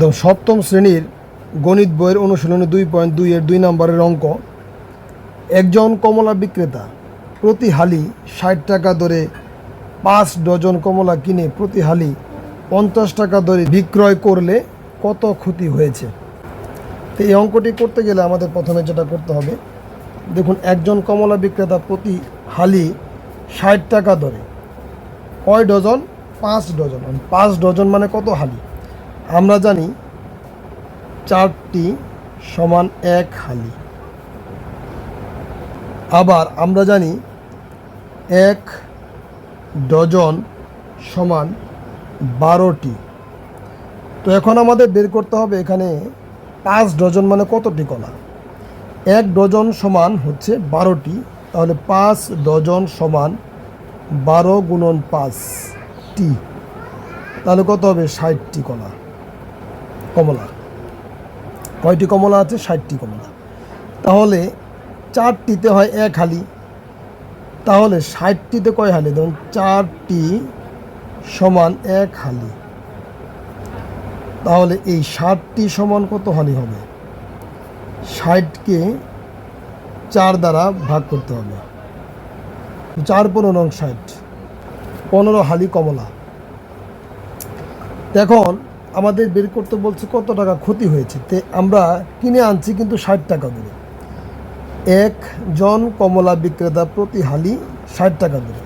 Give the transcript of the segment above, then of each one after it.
তো সপ্তম শ্রেণির গণিত বইয়ের অনুশীলনে দুই পয়েন্ট দুই এর দুই নম্বরের অঙ্ক। একজন কমলা বিক্রেতা প্রতি হালি ষাট টাকা দরে পাঁচ ডজন কমলা কিনে প্রতি হালি পঞ্চাশ টাকা দরে বিক্রয় করলে কত ক্ষতি হয়েছে? তো এই অঙ্কটি করতে গেলে আমাদের প্রথমে যেটা করতে হবে, দেখুন একজন কমলা বিক্রেতা প্রতি হালি ষাট টাকা দরে কয় ডজন? পাঁচ ডজন। পাঁচ ডজন মানে কত হালি? আমরা জানি চারটি সমান এক হালি। আবার আমরা জানি এক ডজন সমান বারোটি। তো এখন আমাদের বের করতে হবে এখানে পাঁচ ডজন মানে কতটি কলা? এক ডজন সমান হচ্ছে বারোটি, তাহলে পাঁচ ডজন সমান বারো গুণন পাঁচটি, তাহলে কত হবে ষাটটি কলা? কমলা। কয়টি কমলা আছে? ষাটটি কমলা। তাহলে চারটিতে হয় এক হালি। তাহলে ষাটটিতে কয় হালি? ধরুন চারটি সমান এক হালি। তাহলে এই ষাটটি সমান কত হালি হবে? ষাটকে চার দ্বারা ভাগ করতে হবে। চার পনেরো ষাট। পনেরো হালি কমলা। এখন আমাদের বের করতে বলছে কত টাকা ক্ষতি হয়েছে। তে আমরা কিনে আনছি কিন্তু ষাট টাকা করে। একজন কমলা বিক্রেতা প্রতি হালি ষাট টাকা করে।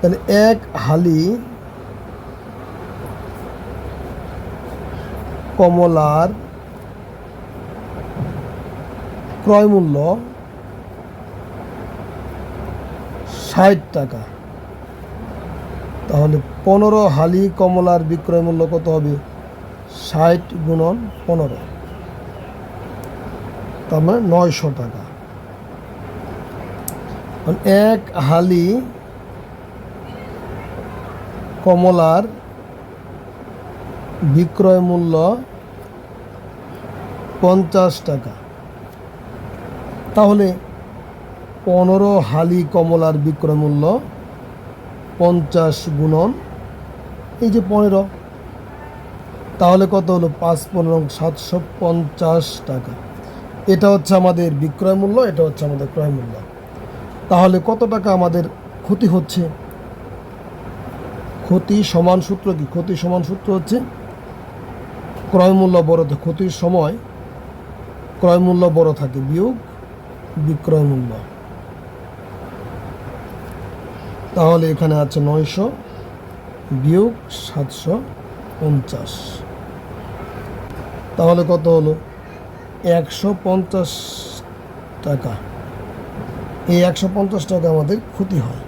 তাহলে এক হালি কমলার ক্রয় মূল্য ষাট টাকা। তাহলে পনেরো হালি কমলার বিক্রয় মূল্য কত হবে? ষাট গুণন পনেরো। তার মানে নয়শো টাকা। এখন এক হালি কমলার বিক্রয় মূল্য পঞ্চাশ টাকা। তাহলে পনেরো হালি কমলার বিক্রয় মূল্য পঞ্চাশ গুণন, এই যে পনেরো তাহলে কত হলো? পাঁচ পনেরো সাতশো পঞ্চাশ টাকা। এটা হচ্ছে আমাদের বিক্রয় মূল্য, এটা হচ্ছে আমাদের ক্রয় মূল্য। তাহলে কত টাকা আমাদের ক্ষতি হচ্ছে? ক্ষতি সমান সূত্র কি? ক্ষতি সমান সূত্র হচ্ছে ক্রয় মূল্য বড় ক্ষতির সময় ক্রয় মূল্য বড় থাকে, বিয়োগ বিক্রয় মূল্য। তাহলে এখানে আছে নয়শো বিয়োগ সাতশো পঞ্চাশ। তাহলে কত হলো? একশো পঞ্চাশ টাকা। এই একশো পঞ্চাশ টাকা আমাদের ক্ষতি হয়।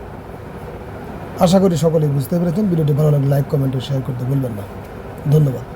আশা করি সকলেই বুঝতে পেরেছেন। ভিডিওটি ভালো লাগলে লাইক, কমেন্ট শেয়ার করতে ভুলবেন না। ধন্যবাদ।